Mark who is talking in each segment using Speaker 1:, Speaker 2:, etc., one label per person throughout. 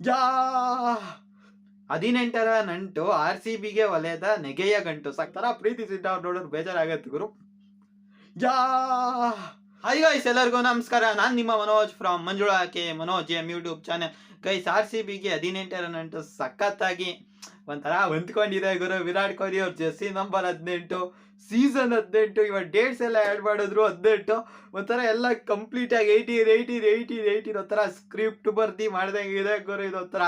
Speaker 1: ಯಾ! ಹದಿನೆಂಟರ ನಂಟು R C ಬಿಗೆ ವಲಯದ ನೆಗೆಯ ಗಂಟು. ಸಾಕ್ತಾರ ಪ್ರೀತಿ ಸಿದ್ಧ ಅವ್ರು ನೋಡೋರು ಬೇಜಾರಾಗತ್ತೆ ಗುರು. ಯಾ! ಹಾಯ್ ಗೈಸ್ ಎಲ್ಲರಿಗೂ ನಮಸ್ಕಾರ. ನಾನು ನಿಮ್ಮ Manoj from Manjula K. Manoj M YouTube channel guys R C ಬಿಗೆ ಹದಿನೆಂಟರ ನಂಟು ಸಖತ್ತಾಗಿ ಒಂಥರ ಹೊಂದ್ಕೊಂಡಿದೆ ಗುರು. ವಿರಾಟ್ ಕೊಹ್ಲಿ ಅವ್ರ ಜೆಸಿ ನಂಬರ್ ಹದಿನೆಂಟು ಸೀಸನ್ ಹದಿನೆಂಟು, ಇವಾಗ ಡೇಟ್ಸ್ ಎಲ್ಲ ಆ್ಯಡ್ ಮಾಡಿದ್ರು ಹದಿನೆಂಟು. ಒಂಥರ ಎಲ್ಲ ಕಂಪ್ಲೀಟ್ ಆಗಿ ಏಯ್ಟೀನ್ ಏಯ್ಟೀನ್ ಏಯ್ಟೀನ್ ಏಯ್ಟೀನ್ ಒಂಥರ ಸ್ಕ್ರಿಪ್ಟ್ ಬರ್ದಿ ಮಾಡ್ದಂಗೆ ಇದೆ ಗುರು. ಇದೊಂಥರ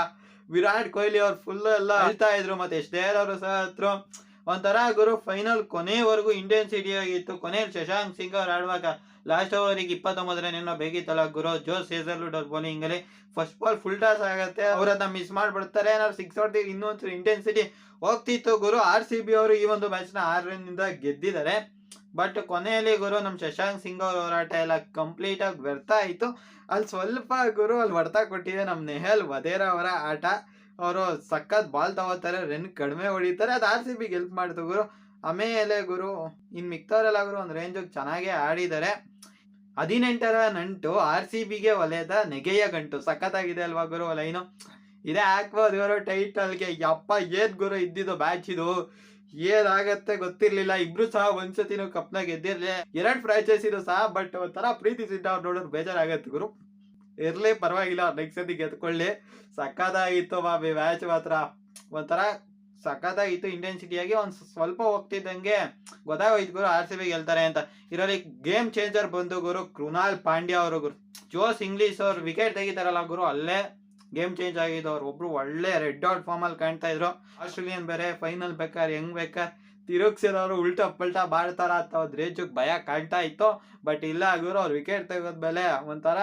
Speaker 1: ವಿರಾಟ್ ಕೊಹ್ಲಿ ಅವ್ರು ಫುಲ್ಲು ಎಲ್ಲ ಹೇಳ್ತಾ ಇದ್ರು ಮತ್ತೆ ಎಷ್ಟೇ ಅವರು ಸಹ ಹತ್ರ. ಒಂಥರ ಗುರು ಫೈನಲ್ ಕೊನೆವರೆಗೂ ಇಂಟೆನ್ಸಿಟಿ ಸಿಟಿ ಆಗಿತ್ತು. ಕೊನೆಯಲ್ಲಿ ಶಶಾಂಕ್ ಸಿಂಗ್ ಅವ್ರು ಆಡುವಾಗ ಲಾಸ್ಟ್ ಓವರಿಗೆ ಇಪ್ಪತ್ತೊಂಬತ್ತರೇನೋ ಬೇಕಿತ್ತಲ್ಲ ಗುರು ಜೋ ಸೇಸರ್ಲುಡ್ ಅವ್ರ ಬೌಲಿಂಗ್ ಅಲ್ಲಿ. ಫಸ್ಟ್ ಬಾಲ್ ಫುಲ್ ಟಾಸ್ ಆಗುತ್ತೆ, ಅವ್ರನ್ನ ಮಿಸ್ ಮಾಡ್ಬಿಡ್ತಾರೆ. ಏನಾದ್ರು ಸಿಕ್ಸ್ ಹೊಡೆದು ಇನ್ನೊಂದು ಇಂಟೆನ್ಸಿಟಿ ಹೋಗ್ತಿತ್ತು ಗುರು. ಆರ್ ಸಿ ಬಿ ಅವರು ಈ ಒಂದು ಮ್ಯಾಚ್ನ ಆರರಿಂದ ಗೆದ್ದಿದ್ದಾರೆ. ಬಟ್ ಕೊನೆಯಲ್ಲಿ ಗುರು ನಮ್ಮ ಶಶಾಂಕ್ ಸಿಂಗ್ ಅವ್ರ ಹೋರಾಟ ಎಲ್ಲ ಕಂಪ್ಲೀಟ್ ಆಗಿ ವ್ಯರ್ಥ ಆಯ್ತು. ಅಲ್ಲಿ ಸ್ವಲ್ಪ ಗುರು ಅಲ್ಲಿ ಹೊಡ್ತ ಕೊಟ್ಟಿದೆ ನಮ್ಮ ನೆಹಲ್ ವದೇರಾ ಅವರ ಆಟ. ಅವರು ಸಖತ್ ಬಾಲ್ ತಗೋತಾರೆ ರನ್ ಕಡಿಮೆ ಹೊಡಿತಾರೆ, ಅದು ಆರ್ ಸಿ ಬಿಗೆ ಹೆಲ್ಪ್ ಮಾಡ್ತು ಗುರು. ಆಮೇಲೆ ಗುರು, ಇನ್ ಮಿಕ್ತವರೆಲ್ಲ ಗುರು ಒಂದು ರೇಂಜ್ ಚೆನ್ನಾಗೇ ಆಡಿದ್ದಾರೆ ಹದಿನೆಂಟರ ನಂಟು ಆರ್ ಸಿ ಬಿಗೆ ಒಲೆದ ನೆಗೆಯ ಗಂಟು. ಸಖತ್ತಾಗಿದೆ ಅಲ್ವಾ ಗುರು ಲೈನು? ಇದೇ ಹಾಕ್ಬೋದು ಗುರು ಟೈಟಲ್ಗೆ ಯಪ್ಪ ಏದ್ ಗುರು ಇದ್ದಿದ್ದು ಬ್ಯಾಚ್ ಇದು? ಏನಾಗತ್ತೆ ಗೊತ್ತಿರ್ಲಿಲ್ಲ. ಇಬ್ರು ಸಹ ಒಂದ್ಸತಿನೂ ಕಪ್ನಾಗ ಗೆದ್ದಿರ್ಲಿ. ಎರಡ್ ಫ್ರಾಂಚೈಸ್ ಇದು ಸಹ ಬಟ್ ಒಂಥರ ಪ್ರೀತಿ ಸಿದ್ಧ ಅವ್ರು ನೋಡೋರು ಬೇಜಾರಾಗತ್ತೆ ಗುರು. ಇರ್ಲಿ, ಪರವಾಗಿಲ್ಲ ನೆಕ್ಸ್ಟ್ ಸತಿ ಗೆದ್ಕೊಳ್ಳಿ. ಸಕ್ಕದಾಗಿತ್ತು ಬಾಬಿ ಮ್ಯಾಚ್ ಮಾತ್ರ. ಒಂಥರ ಸಕ್ಕತ್ತಾಗಿತ್ತು ಇಂಟೆನ್ಸಿಟಿಯಾಗಿ ಒಂದು ಸ್ವಲ್ಪ ಹೋಗ್ತಿದ್ದಂಗೆ ಗೊತ್ತಾಗೋಯ್ತು ಗುರು ಆರ್ ಸಿ ಬಿ ಗೆಲ್ತಾರೆ ಅಂತ. ಇದರಲ್ಲಿ ಗೇಮ್ ಚೇಂಜರ್ ಬಂದು ಗುರು, ಕೃಣಾಲ್ ಪಾಂಡ್ಯ ಅವರು ಗುರು. ಜೋಸ್ ಇಂಗ್ಲಿಷ್ ಅವ್ರು ವಿಕೆಟ್ ತೆಗಿತಾರಲ್ಲ ಗುರು, ಅಲ್ಲೇ ಗೇಮ್ ಚೇಂಜ್ ಆಗಿದ್ದು ಅವ್ರು ಒಬ್ರು ಒಳ್ಳೆ ರೆಡ್ ಔಟ್ ಫಾರ್ಮ್ ಅಲ್ಲಿ ಕಾಣ್ತಾ ಇದ್ರು. ಆಸ್ಟ್ರೇಲಿಯನ್ ಬೇರೆ ಫೈನಲ್ ಬೇಕಾದ್ರೆ ಹೆಂಗ್ ಬೇಕಾದ್ರೆ ತಿರುಗ್ಸಿರೋರು ಉಲ್ಟಾ ಪಲ್ಟಾ ಬಾಡ್ತಾರ ಅಂತ ಒಂದು ರೇಂಜಿಗೆ ಭಯ ಕಾಣ್ತಾ ಇತ್ತು. ಬಟ್ ಇಲ್ಲ ಗುರು, ಅವ್ರು ವಿಕೆಟ್ ತೆಗೆದ್ಮೇಲೆ ಒಂಥರ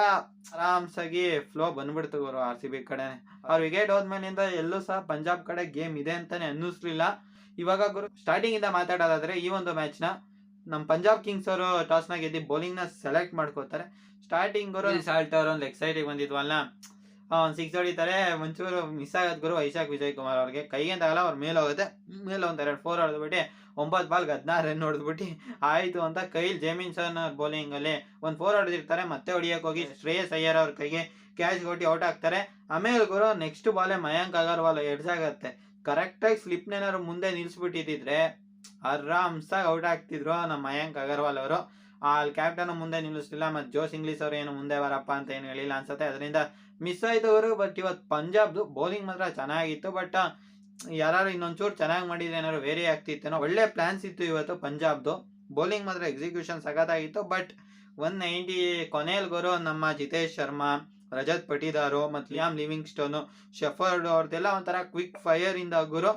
Speaker 1: ಆರಾಮ್ಸಾಗಿ ಫ್ಲೋ ಬಂದ್ಬಿಡ್ತು ಗುರು ಆರ್ ಸಿ ಬಿ ಕಡೆ ಅವ್ರ ವಿಕೆಟ್ ಹೋದ್ಮೇಲಿಂದ ಎಲ್ಲೂ ಸಹ ಪಂಜಾಬ್ ಕಡೆ ಗೇಮ್ ಇದೆ ಅಂತಾನೆ ಅನ್ನಿಸ್ಲಿಲ್ಲ. ಇವಾಗ ಗುರು ಸ್ಟಾರ್ಟಿಂಗ್ ಇಂದ ಮಾತಾಡೋದಾದ್ರೆ ಈ ಒಂದು ಮ್ಯಾಚ್ನ ನಮ್ ಪಂಜಾಬ್ ಕಿಂಗ್ಸ್ ಅವರು ಟಾಸ್ ನಾಗ ಗೆದ್ದು ಬೌಲಿಂಗ್ನ ಸೆಲೆಕ್ಟ್ ಮಾಡ್ಕೋತಾರೆ. ಸ್ಟಾರ್ಟಿಂಗ್ ಗುರು ಸಾಲ್ಟ್ ಅವರು ಒಂದು ಎಕ್ಸೈಟಿಂಗ್ ಬಂದಿದ್ವಲ್ಲ. ಒಂದು ಸಿಕ್ಸ್ ಹೊಡಿತಾರೆ ಒಂಚೂರು ಮಿಸ್ ಆಗೋದು ಗುರು ವೈಶಾಖ್ ವಿಜಯ್ ಕುಮಾರ್ ಅವ್ರಿಗೆ. ಕೈಗೆ ಆಗಲ್ಲ ಅವ್ರ ಮೇಲೆ ಹೋಗುತ್ತೆ. ಮೇಲೆ ಒಂದ್ ಎರಡು ಫೋರ್ ಹೊಡೆದ್ಬಿಟ್ಟು ಒಂಬತ್ತು ಬಾಲ್ಗೆ ಹದಿನಾರು ರನ್ ಹೊಡೆದ್ಬಿಟ್ಟು ಆಯ್ತು ಅಂತ ಕೈಲ್ ಜೇಮಿನ್ಸನ್ ಬೌಲಿಂಗ್ ಅಲ್ಲಿ ಒಂದ್ ಫೋರ್ ಹೊಡೆದಿರ್ತಾರೆ ಮತ್ತೆ ಹೊಡಿಯಕ್ ಹೋಗಿ ಶ್ರೇಯಸ್ ಅಯ್ಯರ್ ಅವ್ರ ಕೈಗೆ ಕ್ಯಾಚ್ ಕೊಟ್ಟು ಔಟ್ ಆಗ್ತಾರೆ ಆಮೇಲೆ ಗುರು ನೆಕ್ಸ್ಟ್ ಬಾಲೆ ಮಯಾಂಕ್ ಅಗರ್ವಾಲ್ ಎಡ್ಸಾಗತ್ತೆ ಕರೆಕ್ಟಾಗಿ ಸ್ಲಿಪ್ ನೇನಾರು ಮುಂದೆ ನಿಲ್ಸ್ಬಿಟ್ಟಿದ್ರೆ ಆರಾಮ್ಸಾಗಿ ಔಟ್ ಆಗ್ತಿದ್ರು ನಮ್ಮ ಮಯಾಂಕ್ ಅಗರ್ವಾಲ್ ಅವರು. ಅಲ್ಲಿ ಕ್ಯಾಪ್ಟನ್ ಮುಂದೆ ನಿಲ್ಲಿಸ್ಲಿಲ್ಲ ಮತ್ತೆ ಜೋಸ್ ಇಂಗ್ಲಿಷ್ ಅವರು ಏನು ಮುಂದೆ ಬರಪ್ಪ ಅಂತ ಏನು ಹೇಳಿಲ್ಲ ಅನ್ಸುತ್ತೆ. ಅದರಿಂದ ಮಿಸ್ ಆಯ್ತವರು ಬಟ್ ಇವತ್ತು ಪಂಜಾಬ್ದು ಬೌಲಿಂಗ್ ಮಾತ್ರ ಚೆನ್ನಾಗಿತ್ತು ಬಟ್ ಯಾರು ಇನ್ನೊಂಚೂರು ಚೆನ್ನಾಗಿ ಮಾಡಿದ್ರೆ ಏನಾದ್ರು ವೇರಿ ಆಗ್ತಿತ್ತೇನೋ, ಒಳ್ಳೆ ಪ್ಲಾನ್ಸ್ ಇತ್ತು ಇವತ್ತು ಪಂಜಾಬ್ದು. ಬೌಲಿಂಗ್ ಮಾತ್ರ ಎಕ್ಸಿಕ್ಯೂಷನ್ ಸಖತ್ತಾಗಿತ್ತು ಬಟ್ ಒನ್ ನೈಂಟಿ ಕೊನೆಯಲ್ಲಿ ಗುರು ನಮ್ಮ ಜಿತೇಶ್ ಶರ್ಮಾ, ರಜತ್ ಪಟಿದಾರು ಮತ್ತು ಲಿಯಾಮ್ ಲಿವಿಂಗ್ ಸ್ಟೋನು ಶೆಫರ್ಡ್ ಅವ್ರದ್ದೆಲ್ಲ ಒಂಥರ ಕ್ವಿಕ್ ಫೈರ್ ಇಂದ ಗುರು.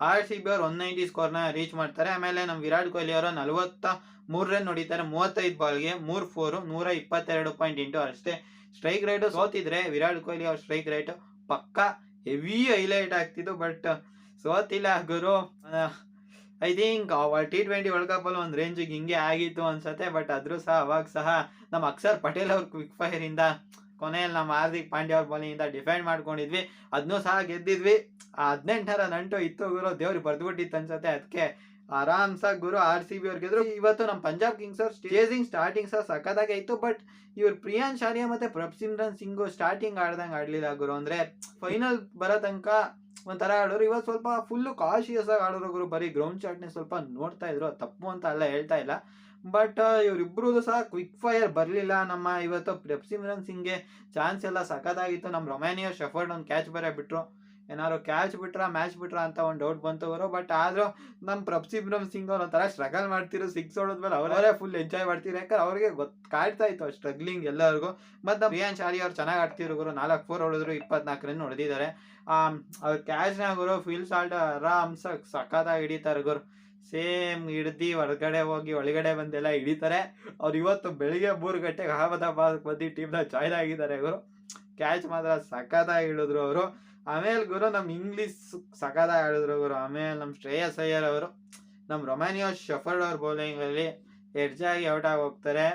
Speaker 1: ಆರ್ ಸಿ ಬಿ ಅವ್ರು ಒನ್ ನೈಂಟಿ ಸ್ಕೋರ್ನ ರೀಚ್ ಮಾಡ್ತಾರೆ. ಆಮೇಲೆ ನಮ್ಮ ವಿರಾಟ್ ಕೊಹ್ಲಿ ಅವರು ನಲವತ್ತ ಮೂರು ರನ್ ಹೊಡಿತಾರೆ ಮೂವತ್ತೈದು ಬಾಲ್ಗೆ ಮೂರ್ ಫೋರು ನೂರ ಇಪ್ಪತ್ತೆರಡು ಪಾಯಿಂಟ್ ಎಂಟು ಅಷ್ಟೇ. ಸ್ಟ್ರೈಕ್ ರೇಟ್ ಸೋತಿದ್ರೆ ವಿರಾಟ್ ಕೊಹ್ಲಿ ಅವ್ರ ಸ್ಟ್ರೈಕ್ ರೇಟ್ ಪಕ್ಕ ಹೆವಿ ಹೈಲೈಟ್ ಆಗ್ತಿದ್ದು ಬಟ್ ಸೋತಿಲ್ಲ ಗುರು. I think T twenty World Cup ಅಲ್ಲಿ ಒಂದು ರೇಂಜಿಗೆ ಹಿಂಗೆ ಆಗಿತ್ತು ಅನ್ಸತ್ತೆ. ಬಟ್ ಆದ್ರೂ ಸಹ ಅವಾಗ ಸಹ ನಮ್ಮ ಅಕ್ಷರ್ ಪಟೇಲ್ ಅವ್ರ ಕ್ವಿಕ್ ಫೈರ್ ಇಂದ ಕೊನೆಯಲ್ಲಿ ನಮ್ಮ ಹಾರ್ದಿಕ್ ಪಾಂಡ್ಯ ಅವ್ರ ಬಾಲಿಂಗ್ ಇಂದ ಡಿಫೆಂಡ್ ಮಾಡ್ಕೊಂಡಿದ್ವಿ. ಅದನ್ನೂ ಸಹ ಗೆದ್ದಿದ್ವಿ. ಆ ಹದಿನೆಂಟರ ನಂಟು ಇತ್ತು ಗುರು. ದೇವ್ರಿಗೆ ಬರ್ದ್ಬಿಟ್ಟಿತ್ತು ಅನ್ಸತ್ತೆ. ಅದಕ್ಕೆ ಆರಾಮ್ಸಾಗಿ ಗುರು ಆರ್ ಸಿ ಬಿ ಅವ್ರಿಗೆ ಇವತ್ತು ನಮ್ಮ ಪಂಜಾಬ್ ಕಿಂಗ್ಸ್ ಅವ್ರು ಚೇಸಿಂಗ್ ಸ್ಟಾರ್ಟಿಂಗ್ ಸಹ ಸಖತ್ತಾಗೆ ಇತ್ತು ಬಟ್ ಇವ್ರು ಪ್ರಿಯಾನ್ ಶಾರಿಯಾ ಮತ್ತೆ ಪ್ರಭ್ಸಿಮ್ರನ್ ಸಿಂಗ್ ಸ್ಟಾರ್ಟಿಂಗ್ ಆಡ್ದಂಗೆ ಆಡ್ಲಿಲ್ಲ ಗುರು. ಅಂದ್ರೆ ಫೈನಲ್ ಬರೋ ತನಕ ಒಂಥರ ಆಡೋರು. ಇವತ್ತು ಸ್ವಲ್ಪ ಫುಲ್ ಕಾಶಿಯಸ್ ಆಗಿ ಆಡೋರು ಗುರು. ಬರೀ ಗ್ರೌಂಡ್ ಶಾಟ್ನೇ ಸ್ವಲ್ಪ ನೋಡ್ತಾ ಇದ್ರು. ತಪ್ಪು ಅಂತ ಅಲ್ಲ ಹೇಳ್ತಾ ಇಲ್ಲ. ಬಟ್ ಇವ್ರಿಬ್ರು ಸಹ ಕ್ವಿಕ್ ಫೈರ್ ಬರಲಿಲ್ಲ. ನಮ್ಮ ಇವತ್ತು ಪ್ರೆಪ್ಸಿಮ್ರನ್ ಸಿಂಗ್ಗೆ ಚಾನ್ಸ್ ಎಲ್ಲ ಸಖತ್ತಾಗಿತ್ತು. ನಮ್ಮ ರೊಮ್ಯಾನಿಯರ್ ಶೆಫರ್ಡ್ ಒಂದು ಕ್ಯಾಚ್ ಬೇರೆ ಬಿಟ್ರು. ಏನಾದ್ರು ಕ್ಯಾಚ್ ಬಿಟ್ರ ಮ್ಯಾಚ್ ಬಿಟ್ರ ಅಂತ ಒಂದು ಡೌಟ್ ಬಂತು ಅವರು ಬಟ್ ಆದ್ರೂ ನಮ್ಮ ಪ್ರಭ್ಸಿಮ್ರನ್ ಸಿಂಗ್ ಅವ್ರು ಒಂಥರ ಸ್ಟ್ರಗಲ್ ಮಾಡ್ತಿರೋ ಸಿಕ್ಸ್ ಹೊಡೆದ್ಮೇಲೆ ಅವರೇ ಫುಲ್ ಎಂಜಾಯ್ ಮಾಡ್ತಿರೋ ಯಾಕಂದ್ರೆ ಅವ್ರಿಗೆ ಗೊತ್ ಕಾಡ್ತಾ ಇತ್ತು ಸ್ಟ್ರಗ್ಲಿಂಗ್ ಎಲ್ಲರಿಗೂ. ಮತ್ತು ಪ್ರಿಯಾನ್ ಶಾರಿ ಅವ್ರು ಚೆನ್ನಾಗಿ ಆಡ್ತಿರೋ ಗುರು, ನಾಲ್ಕು ಫೋರ್ ಹೊಡೆದ್ರು, ಇಪ್ಪತ್ನಾಲ್ಕು ರನ್ ಹೊಡೆದಿದ್ದಾರೆ. ಅವ್ರ ಕ್ಯಾಚ್ನಾಗ ಗುರು ಫೀಲ್ ಸಾಲ್ಟ್ ಆರಾಮ್ಸ ಸಖತ್ತಾಗಿ ಹಿಡಿತಾರೆ ಗುರು. ಸೇಮ್ ಹಿಡ್ದಿ ಹೊರಗಡೆ ಹೋಗಿ ಒಳಗಡೆ ಬಂದೆಲ್ಲ ಹಿಡಿತಾರೆ. ಅವ್ರು ಇವತ್ತು ಬೆಳಿಗ್ಗೆ ಮೂರು ಗಂಟೆಗೆ ಅಹಮದಾಬಾದ್ ಬಂದು ಟೀಮ್ನ ಜಾಯ್ನ್ ಆಗಿದ್ದಾರೆ ಗುರು. ಕ್ಯಾಚ್ ಮಾತ್ರ ಸಖತ್ತಾಗಿ ಹಿಡಿದ್ರು ಅವರು. ಆಮೇಲೆ ಗುರು ನಮ್ಮ ಇಂಗ್ಲಿಷ್ ಸಖತ್ತಾಗಿ ಆಡಿದ್ರು ಗುರು. ಆಮೇಲೆ ನಮ್ಮ ಶ್ರೇಯಸ್ ಅಯ್ಯರ್ ಅವರು ನಮ್ಮ ರೊಮಾನಿಯೋ ಶಫರ್ಡ್ ಅವ್ರ ಬೌಲಿಂಗ್ ಅಲ್ಲಿ ಎಡ್ಜಾಗಿ ಔಟ್ ಆಗಿ ಹೋಗ್ತಾರೆ.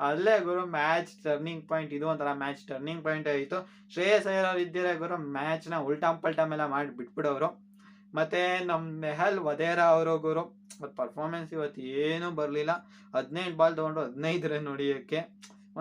Speaker 1: ಅಲ್ಲೇ ಗುರು ಮ್ಯಾಚ್ ಟರ್ನಿಂಗ್ ಪಾಯಿಂಟ್ ಇದು ಒಂಥರ ಮ್ಯಾಚ್ ಟರ್ನಿಂಗ್ ಪಾಯಿಂಟ್ ಆಯಿತು. ಶ್ರೇಯಸ್ ಅಯ್ಯರ್ ಅವ್ರು ಇದ್ದಿರ ಗುರು ಮ್ಯಾಚ್ನ ಉಲ್ಟಾಮ್ ಪಲ್ಟಾಮ್ ಎಲ್ಲ ಮಾಡಿ ಬಿಟ್ಬಿಡೋರು. ಮತ್ತೆ ನಮ್ಮ ನೆಹಲ್ ವದೇರಾ ಅವರು ಗುರು ಪರ್ಫಾರ್ಮೆನ್ಸ್ ಇವತ್ತು ಏನೂ ಬರಲಿಲ್ಲ. ಹದಿನೈದು ಬಾಲ್ ತೊಗೊಂಡು ಹದಿನೈದು ರನ್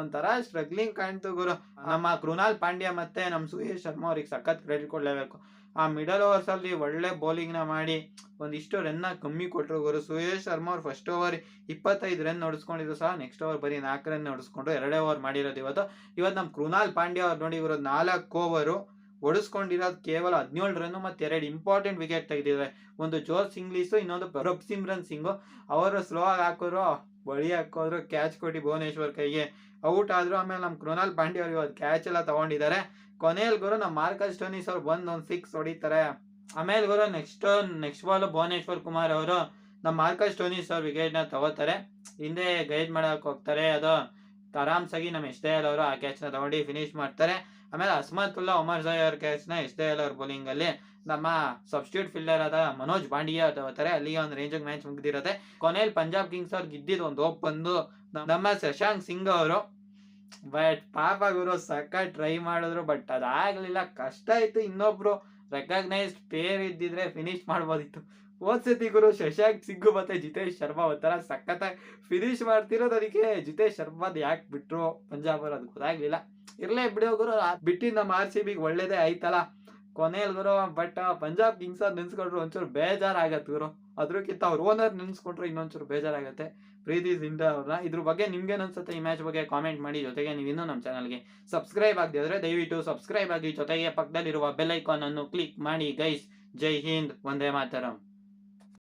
Speaker 1: ಒಂಥರ ಸ್ಟ್ರಗ್ಲಿಂಗ್ ಕಾಣ್ತು ಗುರು. ನಮ್ಮ ಕೃಣಾಲ್ ಪಾಂಡ್ಯ ಮತ್ತೆ ನಮ್ಮ ಸುರೇಶ್ ಶರ್ಮಾ ಅವ್ರಿಗೆ ಸಖತ್ ಕ್ರೆಡಿಟ್ ಕೊಡ್ಲೇಬೇಕು. ಆ ಮಿಡಲ್ ಓವರ್ಸ್ ಅಲ್ಲಿ ಒಳ್ಳೆ ಬೌಲಿಂಗ್ನ ಮಾಡಿ ಒಂದಿಷ್ಟು ರನ್ ಕಮ್ಮಿ ಕೊಟ್ಟರು ಗುರು. ಸುರೇಶ್ ಶರ್ಮಾ ಅವ್ರು ಫಸ್ಟ್ ಓವರ್ ಇಪ್ಪತ್ತೈದು ರನ್ ಹೊಡಿಸ್ಕೊಂಡಿದ್ರು ಸಹ ನೆಕ್ಸ್ಟ್ ಓವರ್ ಬರೀ ನಾಲ್ಕು ರನ್ ನೋಡಿಸ್ಕೊಂಡು ಎರಡೇ ಓವರ್ ಮಾಡಿರೋದು ಇವತ್ತು. ಇವತ್ತು ನಮ್ಮ ಕೃಣಾಲ್ ಪಾಂಡ್ಯ ಅವ್ರು ನೋಡಿ ಇವರು ನಾಲ್ಕು ಓವರು ಹೊಡಿಸ್ಕೊಂಡಿರೋದು ಕೇವಲ ಹದಿನೇಳು ರನ್ ಮತ್ತೆ ಎರಡು ಇಂಪಾರ್ಟೆಂಟ್ ವಿಕೆಟ್ ತೆಗೆದಿದ್ದಾರೆ ಒಂದು ಜೋಸ್ ಇಂಗ್ಲೀಸು, ಇನ್ನೊಂದು ಪ್ರಭ್ ಸಿಮ್ರನ್ ಸಿಂಗು. ಅವರು ಸ್ಲೋ ಆಗಿ ಹಾಕೋರು, ಬಳಿ ಹಾಕೋದ್ರು ಕ್ಯಾಚ್ ಕೊಟ್ಟು ಭುವನೇಶ್ವರ್ ಕೈಗೆ. ಔಟ್ ಆದ್ರು ಆಮೇಲೆ ನಮ್ಮ ಕೃಣಾಲ್ ಪಾಂಡ್ಯ ಅವ್ರು ಇವತ್ತು ಕ್ಯಾಚ್ ಎಲ್ಲ ತಗೊಂಡಿದ್ದಾರೆ ಕೊನೆಯಲ್ಲಿ ಗುರು ನಮ್ಮ ಮಾರ್ಕಸ್ ಟೋನಿಸ್ ಅವ್ರು ಬಂದು ಒಂದು ಸಿಕ್ಸ್ ಹೊಡಿತಾರೆ. ಆಮೇಲೆ ಗುರು next next ball Bhuvneshwar Kumar ಅವರು ನಮ್ಮ ಮಾರ್ಕಸ್ ಟೋನಿಸ್ ಅವ್ರ ವಿಕೆಟ್ನ ತಗೋತಾರೆ. ಹಿಂದೆ ಗೈಡ್ ಮಾಡೋಕೆ ಹೋಗ್ತಾರೆ. ಅದು ಆರಾಮ್ಸಾಗಿ ನಮ್ಮ ಎಷ್ಟೇ ಅವರು ಆ ಕ್ಯಾಚ್ನ ತಗೊಂಡು ಫಿನಿಶ್ ಮಾಡ್ತಾರೆ. ಆಮೇಲೆ ಅಸ್ಮತುಲ್ಲಾ ಉಮರ್ ಜಯರ್ ಕ್ಯಾಚ್ನ ಎಸ್ ಎಲ್ ಅವ್ರ ಬೌಲಿಂಗ್ ಅಲ್ಲಿ. ನಮ್ಮ ಸಬ್ಸ್ಟಿಟ್ಯೂಟ್ ಫೀಲ್ಡರ್ ಆದ ಮನೋಜ್ ಪಾಂಡ್ಯ ತಗೋತಾರೆ. ಅಲ್ಲಿಗೆ ಒಂದು ರೇಂಜ್ ಮ್ಯಾಚ್ ಮುಗಿದಿರುತ್ತೆ. ಕೊನೆಯಲ್ಲಿ ಪಂಜಾಬ್ ಕಿಂಗ್ಸ್ ಅವ್ರು ಗಿದ್ದಿದ್ದು ಒಂದು ಹೋಪ್ ಬಂದು ನಮ್ಮ ಶಶಾಂಕ್ ಸಿಂಗ್ ಅವರು. ಬಟ್ ಪಾಪ ಗುರು ಸಕ್ಕ ಟ್ರೈ ಮಾಡಿದ್ರು. ಬಟ್ ಅದಾಗ್ಲಿಲ್ಲ. ಕಷ್ಟ ಆಯ್ತು ಇನ್ನೊಬ್ರು ರೆಕಗ್ನೈಸ್ಡ್ ಪೇರ್ ಇದ್ದಿದ್ರೆ ಫಿನಿಶ್ ಮಾಡ್ಬೋದಿತ್ತು. ಹೋದ್ಸತಿ ಗುರು ಶಶಾಂಕ್ ಸಿಂಗ್ ಮತ್ತೆ ಜಿತೇಶ್ ಶರ್ಮಾ ಒಂಥರ ಸಖತ್ತಾಗಿ ಫಿನಿಶ್ ಮಾಡ್ತಿರೋದು ಅದಕ್ಕೆ ಜಿತೇಶ್ ಶರ್ಮಾದ್ ಯಾಕೆ ಬಿಟ್ರು? ಪಂಜಾಬ್ ಅವ್ರು ಅದು ಗೊತ್ತಾಗ್ಲಿಲ್ಲ. ಇರ್ಲೇ ಬಿಡಿ ಗುರು ಬಿಟ್ಟಿದ್ದು ನಮ್ಮ ಆರ್ ಸಿ ಬಿಗೆ ಒಳ್ಳೇದೇ ಆಯ್ತಲ್ಲ. ಕೊನೆಯಲ್ಲಿ ಗುರು ಬಟ್ ಪಂಜಾಬ್ ಕಿಂಗ್ಸ್ ಅವ್ರು ನೆನ್ಸ್ಕೊಂಡ್ರು ಒಂಚೂರು ಬೇಜಾರಾಗತ್ತೆ ಗುರು. ಅದಕ್ಕಿಂತ ಅವ್ರ ಓನರ್ ನೆನ್ಸ್ಕೊಂಡ್ರು ಇನ್ನೊಂಚೂರು ಬೇಜಾರಾಗತ್ತೆ. ಪ್ರೀತಿ ಜಿಂದಾ ಅವ್ರನ್ನ. ಇದ್ರ ಬಗ್ಗೆ ನಿಮ್ಗೆ ಅನ್ಸುತ್ತೆ ಈ ಮ್ಯಾಚ್ ಬಗ್ಗೆ ಕಾಮೆಂಟ್ ಮಾಡಿ. ಜೊತೆಗೆ ನೀವು ಇನ್ನೂ ನಮ್ಮ ಚಾನಲ್ಗೆ ಸಬ್ಸ್ಕ್ರೈಬ್ ಆಗದೆ ಆದರೆ ದಯವಿಟ್ಟು ಸಬ್ಸ್ಕ್ರೈಬ್ ಆಗಿ ಜೊತೆಗೆ ಪಕ್ಕದಲ್ಲಿರುವ ಬೆಲ್ ಐಕಾನ್ ಅನ್ನು ಕ್ಲಿಕ್ ಮಾಡಿ ಗೈಸ್ ಜೈ ಹಿಂದ್ ಒಂದೇ ಮಾತರಂ.